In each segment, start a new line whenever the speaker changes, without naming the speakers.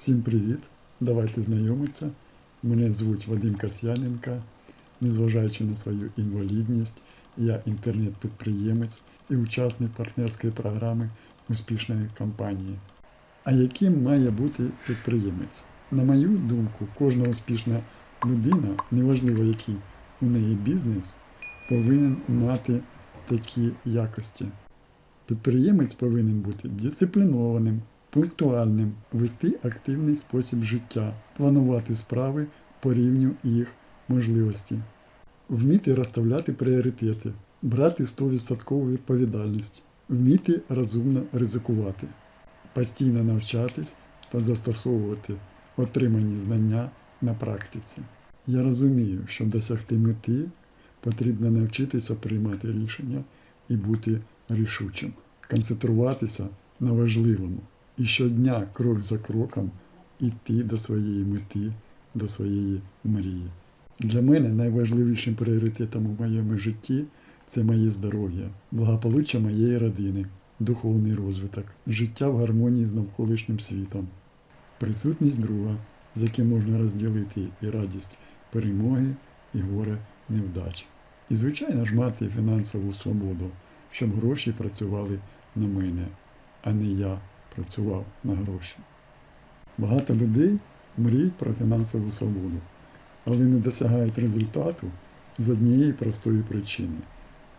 Всім привіт! Давайте знайомитися. Мене звуть Вадим Касьяненко. Незважаючи на свою інвалідність, я інтернет-підприємець і учасник партнерської програми успішної компанії. А яким має бути підприємець? На мою думку, кожна успішна людина, неважливо який у неї бізнес, повинен мати такі якості. Підприємець повинен бути дисциплінованим, пунктуальним, вести активний спосіб життя, планувати справи по рівню їх можливості, вміти розставляти пріоритети, брати 100% відповідальність, вміти розумно ризикувати, постійно навчатись та застосовувати отримані знання на практиці. Я розумію, щоб досягти мети, потрібно навчитися приймати рішення і бути рішучим, концентруватися на важливому і щодня, крок за кроком, йти до своєї мети, до своєї мрії. Для мене найважливішим пріоритетом у моєму житті це моє здоров'я, благополуччя моєї родини, духовний розвиток, життя в гармонії з навколишнім світом, присутність друга, з яким можна розділити і радість перемоги, і горе невдач. І, звичайно ж, мати фінансову свободу, щоб гроші працювали на мене, а не я працював на гроші. Багато людей мріють про фінансову свободу, але не досягають результату з однієї простої причини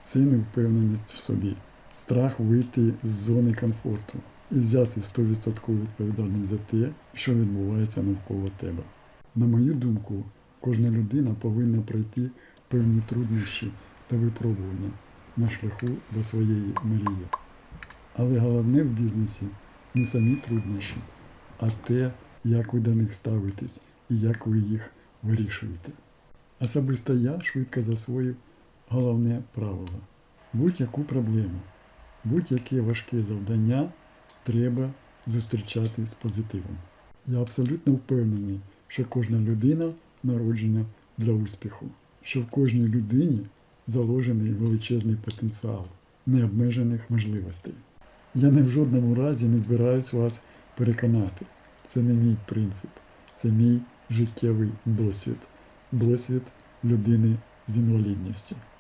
це невпевненість в собі, страх вийти з зони комфорту і взяти 100% відповідальність за те, що відбувається навколо тебе. На мою думку, кожна людина повинна пройти певні труднощі та випробування на шляху до своєї мрії. Але головне в бізнесі не самі труднощі, а те, як ви до них ставитесь і як ви їх вирішуєте. Особисто я швидко засвоїв головне правило. Будь-яку проблему, будь-яке важке завдання треба зустрічати з позитивом. Я абсолютно впевнений, що кожна людина народжена для успіху, що в кожній людині заложений величезний потенціал необмежених можливостей. Я не в жодному разі не збираюсь вас переконати. Це не мій принцип, це мій життєвий досвід, досвід людини з інвалідністю.